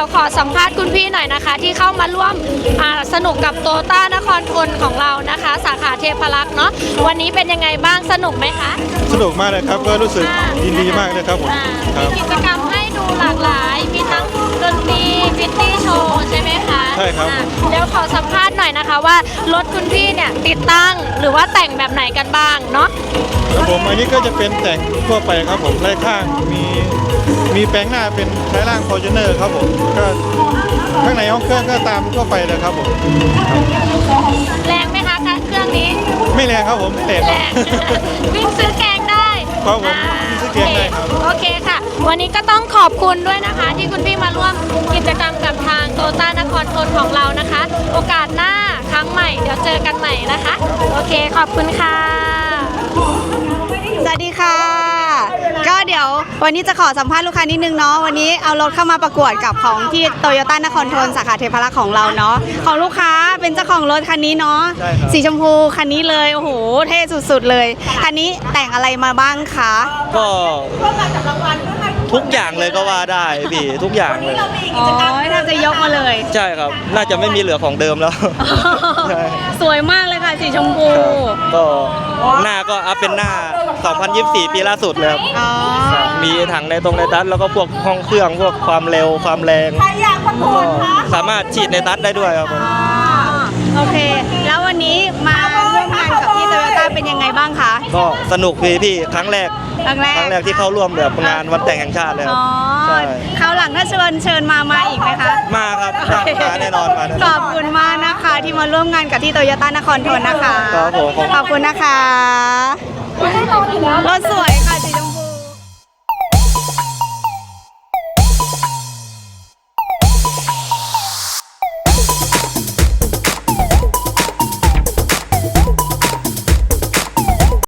สัมภาษณ์คุณพี่หน่อยนะคะ ที่เข้ามาร่วมอ่าสนุกกับโตต้านครทนของเรานะคะ สาขาเทพรักษ์เนาะวันนี้เป็นยังไงบ้างสนุกไหมคะ สนุกมากเลยครับก็รู้สึกยินดีมากเลยครับผมอ่าคมีรับกิจกรรมให้ดูหลากหลาย มีทั้งดนตรีฟิตตี้โชว์ใช่ไหมคะใช่ครับอ่าเดี๋ยวขอสัมภาษณ์ หน่อยนะคะว่ารถคุณพี่เนี่ยติดตั้งหรือว่าแต่งแบบไหนกันบ้างเนาะครับผมอันนี้ก็จะเป็นแต่งทั่วไปครับผมไล่ข้างมีมีแปลงหน้าเป็นท้ายล่างฟอร์จูเนอร์ครับผมก็ข้างในห้องเครื่องก็ตามทั่วไปเลยครับผมแรงไหมคะเครื่องนี้ ไม่แรงครับผมไม่แรงแรครับงวิ่งซื้อแกงได้ครับผมอ่าวิ่งซื้อแกงได้ครับ โอเคค่ะ วันนี้ก็ต้องขอบคุณด้วยนะคะ ที่คุณพี่มาร่วมกิจกรรมกับทางโตต้านครทนของเรานะคะ โอกาสหน้าครั้งใหม่ เดี๋ยวเจอกันใหม่นะคะ โอเคขอบคุณค่ะ สวัสดีค่ะ ก็เดี๋ยววันนี้จะขอสัมภาษณ์ลูกค้านิดนึงเนาะวันนี้เอารถเข้ามาประกวดกับของที่โตโยต้านครทนสาขาเทพารักษ์ของเราเนาะของลูกค้าเป็นเจ้าของรถคันนี้เนาะใช่ครับ สีชมพูคันนี้เลยโอ้โหเท่สุดๆเลยคันนี้แต่งอะไรมาบ้างคะ ก็ ทุกอย่างเลยก็ว่าได้พี่ทุกอย่างเลย อ๋อถ้าจะยกมาเลย ใช่ครับ น่าจะไม่มีเหลือของเดิมแล้วใช่สวยมากเลยค่ะสีชมพู ก็หน้าก็อัพเป็นหน้า 2024 ปีล่าสุดเลยครับอ๋อ มีถังในตรงในตัดแล้วก็พวกห้องเครื่องพวกความเร็วความแรงก็สามารถฉีดในตัดได้ด้วยครับผม อ๋อ โอเค แล้ววันนี้มา เป็นยังไงบ้างคะก็สนุกพี่พี่ครั้งแรกครั้งแรกครั้งแรกที่เข้าร่วมแบบงานวันแต่งแห่งชาติเลยครัอ๋บอใช่คราวหลังถ้าเชิญเชิญมามาอีกไหมคะมาครับมาแน่นอนมาแน่นขออนบคุณมากนะคะที่มาร่วมงานกับที่โตโยต้านครทนนะคะ ครับผมขอบคุณ ขอบคุณนะคะ รถสวยค่ะสีชม